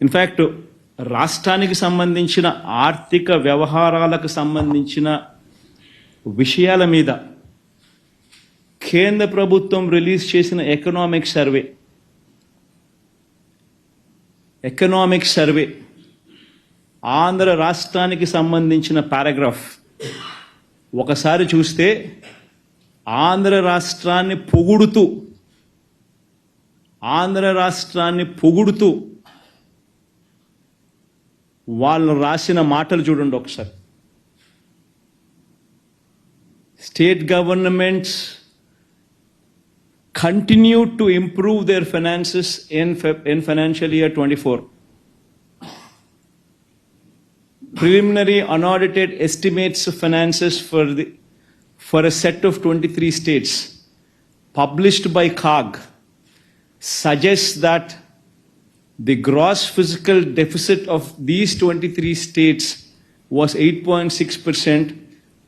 In fact రాష్ట్రానికి సంబంధించిన ఆర్థిక వ్యవహారాలకు సంబంధించిన విషయాల మీద కేంద్ర ప్రభుత్వం రిలీజ్ చేసిన economic survey economic survey Andhra రాష్ట్రానికి సంబంధించిన పారాగ్రాఫ్ ఒకసారి చూస్తే ఆంధ్ర రాష్ట్రాన్ని పొగుడుతూ ఆంధ్ర రాష్ట్రాన్ని పొగుడుతూ వాళ్ళు రాసిన మాటలు చూడండి ఒకసారి state governments continue to improve their finances in in financial year twenty four preliminary unaudited estimates of finances for the for a set of 23 states published by CAG suggests that the gross physical deficit of these 23 states was 8.6%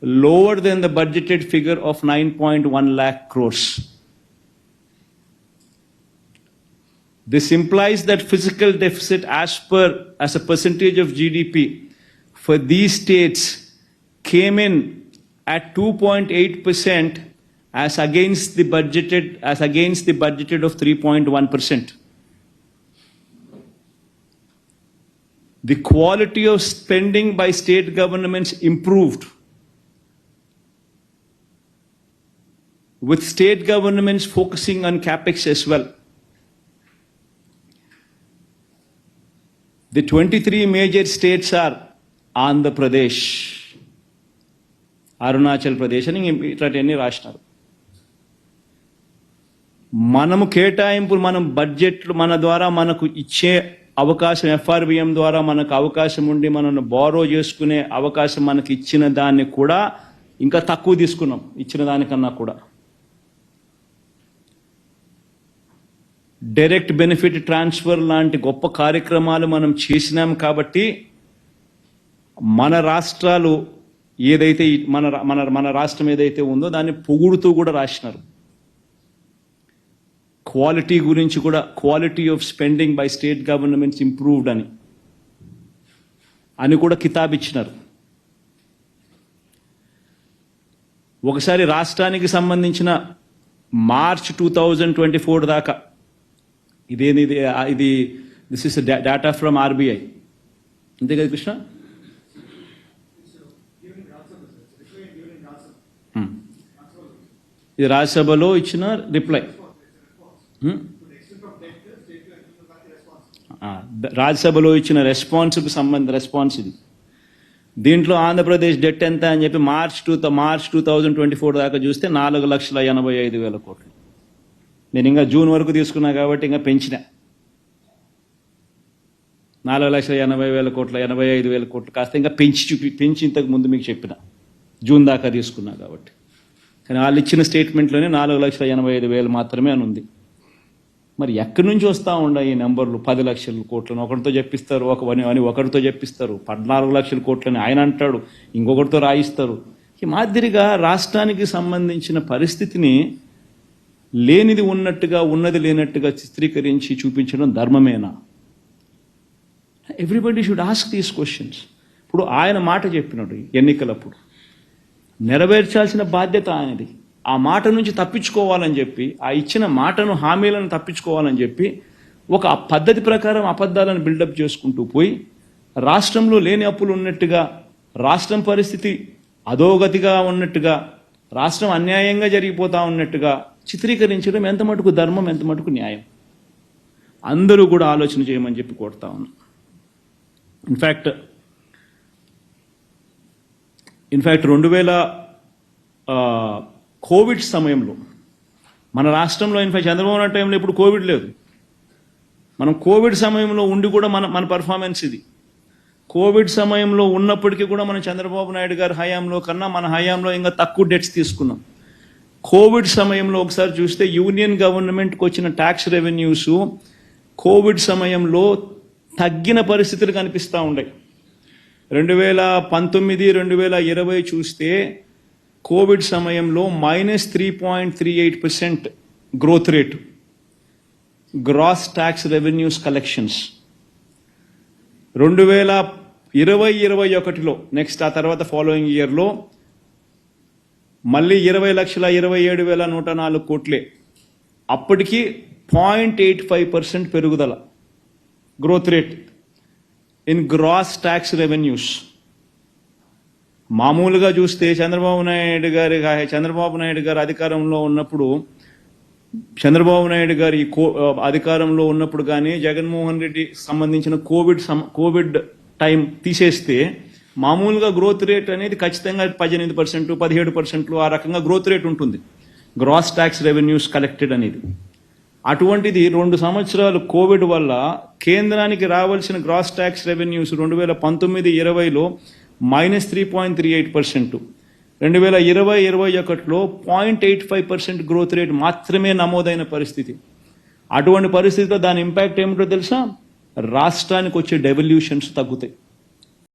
lower than the budgeted figure of 9.1 lakh crores. This implies that physical deficit as per as a percentage of GDP for these states came in at 2.8% as against the budgeted as against the budgeted of 3.1%. The quality of spending by state governments improved with state governments focusing on capex as well. The 23 major states are Andhra Pradesh, Arunachal Pradesh అని ఇంక ఇట్లాంటివన్నీ రాసినారు మనము కేటాయింపులు మనం బడ్జెట్లు మన ద్వారా మనకు ఇచ్చే అవకాశం ఎఫ్ఆర్బిఎం ద్వారా మనకు అవకాశం ఉండి మనల్ని బారో చేసుకునే అవకాశం మనకి ఇచ్చిన దాన్ని కూడా ఇంకా తక్కువ తీసుకున్నాం ఇచ్చిన దానికన్నా కూడా. డైరెక్ట్ బెనిఫిట్ ట్రాన్స్ఫర్ లాంటి గొప్ప కార్యక్రమాలు మనం చేసినాం కాబట్టి మన రాష్ట్రాలు ఏదైతే మన రా- మన మన రాష్ట్రం ఏదైతే ఉందో దాన్ని పొగుడుతూ కూడా రాసినారు. క్వాలిటీ గురించి కూడా quality of spending by state governments improved అని. అని కూడా కితాబ్ ఇచ్చినారు. ఒకసారి రాష్ట్రానికి సంబంధించిన March two thousand twenty four దాకా ఇదేది ఇది ఇది this is data from RBI అంతే కదా కృష్ణ? Hmm. ఇది రాజ్యసభలో ఇచ్చిన రిప్లై Hmm? రాజ్యసభలో ఇచ్చిన రెస్పాన్స్కి సంబంధ రెస్పాన్స్ ఇది. దీంట్లో ఆంధ్రప్రదేశ్ డెట్ ఎంత అని చెప్పి March two March two thousand twenty four దాకా చూస్తే నాలుగు లక్షల ఎనభై ఐదు వేల కోట్లు. నేను ఇంకా జూన్ వరకు తీసుకున్నా కాబట్టి ఇంకా పెంచిన. నాలుగు లక్షల ఎనభై వేల కోట్ల ఎనభై ఐదు వేల కోట్లు కాస్త ఇంకా పెంచి చూపి పెంచి ఇంతకు ముందు మీకు చెప్పిన. జూన్ దాకా తీసుకున్నా కాబట్టి. కానీ వాళ్ళు ఇచ్చిన స్టేట్మెంట్లోనే నాలుగు లక్షల ఎనభై ఐదు వేలు మాత్రమే అని ఉంది మరి ఎక్కడి నుంచి వస్తూ ఉన్నాయి ఈ నెంబర్లు? పది లక్షల కోట్లను ఒకరితో చెప్పిస్తారు ఒక అని అని ఒకరితో చెప్పిస్తారు. పద్నాలుగు లక్షల కోట్లని ఆయన అంటాడు ఇంకొకరితో రాయిస్తారు. ఈ మాదిరిగా రాష్ట్రానికి సంబంధించిన పరిస్థితిని లేనిది ఉన్నట్టుగా ఉన్నది లేనట్టుగా చిత్రీకరించి చూపించడం ధర్మమేనా? Everybody should ask these questions ఇప్పుడు ఆయన మాట చెప్పినాడు ఎన్నికలప్పుడు. నెరవేర్చాల్సిన బాధ్యత ఆయనది. ఆ మాట నుంచి తప్పించుకోవాలని చెప్పి ఆ ఇచ్చిన మాటను హామీలను తప్పించుకోవాలని చెప్పి ఒక పద్ధతి ప్రకారం అబద్ధాలను బిల్డప్ చేసుకుంటూ పోయి రాష్ట్రంలో లేని అప్పులు ఉన్నట్టుగా రాష్ట్రం పరిస్థితి అధోగతిగా ఉన్నట్టుగా రాష్ట్రం అన్యాయంగా జరిగిపోతా ఉన్నట్టుగా చిత్రీకరించడం ఎంత మటుకు ధర్మం ఎంత మటుకు న్యాయం? అందరూ కూడా ఆలోచన చేయమని చెప్పి కోరుతా ఉన్నాం. ఇన్ఫ్యాక్ట్ ఇన్ఫ్యాక్ట్ రెండు వేల కోవిడ్ సమయంలో మన రాష్ట్రంలో ఇన్ఫై చంద్రబాబు నాయుడు టైంలో ఇప్పుడు కోవిడ్ లేదు. మనం కోవిడ్ సమయంలో ఉండి కూడా మన మన పర్ఫార్మెన్స్ ఇది. కోవిడ్ సమయంలో ఉన్నప్పటికీ కూడా మనం చంద్రబాబు నాయుడు గారి హయాంలో కన్నా మన హయాంలో ఇంకా తక్కువ డెట్స్ తీసుకున్నాం. కోవిడ్ సమయంలో ఒకసారి చూస్తే యూనియన్ గవర్నమెంట్కి వచ్చిన ట్యాక్స్ రెవెన్యూస్ కోవిడ్ సమయంలో తగ్గిన పరిస్థితులు కనిపిస్తూ ఉన్నాయి రెండు వేల పంతొమ్మిది రెండు వేల ఇరవై చూస్తే కోవిడ్ సమయంలో minus three point three eight percent growth rate. Gross tax revenues collections. రెండు వేల ఇరవై ఇరవై ఒకటిలో నెక్స్ట్ ఆ తర్వాత ఫాలోయింగ్ ఇయర్లో మళ్ళీ ఇరవై లక్షల ఇరవై ఏడు వేల నూట నాలుగు కోట్లే. అప్పటికి పాయింట్ ఎయిట్ ఫైవ్ పర్సెంట్ పెరుగుదల. Growth rate. In gross tax revenues. మామూలుగా చూస్తే చంద్రబాబు నాయుడు గారి చంద్రబాబు నాయుడు గారు అధికారంలో ఉన్నప్పుడు చంద్రబాబు నాయుడు గారి ఈ కో అధికారంలో ఉన్నప్పుడు కానీ జగన్మోహన్ రెడ్డి సంబంధించిన కోవిడ్ కోవిడ్ టైం తీసేస్తే మామూలుగా గ్రోత్ రేట్ అనేది ఖచ్చితంగా పద్దెనిమిది పర్సెంట్ పదిహేడు పర్సెంట్లు ఆ రకంగా గ్రోత్ రేట్ ఉంటుంది. గ్రాస్ ట్యాక్స్ రెవెన్యూస్ కలెక్టెడ్ అనేది. అటువంటిది రెండు సంవత్సరాలు కోవిడ్ వల్ల కేంద్రానికి రావాల్సిన గ్రాస్ ట్యాక్స్ రెవెన్యూస్ రెండు వేల పంతొమ్మిది ఇరవైలో minus three point three eight percent రెండు వేల ఇరవై ఇరవై ఒకటిలో point eight five percent growth rate మాత్రమే నమోదైన పరిస్థితి. అటువంటి పరిస్థితిలో దాని ఇంపాక్ట్ ఏమిటో తెలుసా? రాష్ట్రానికి వచ్చే డెవల్యూషన్స్ తగ్గుతాయి.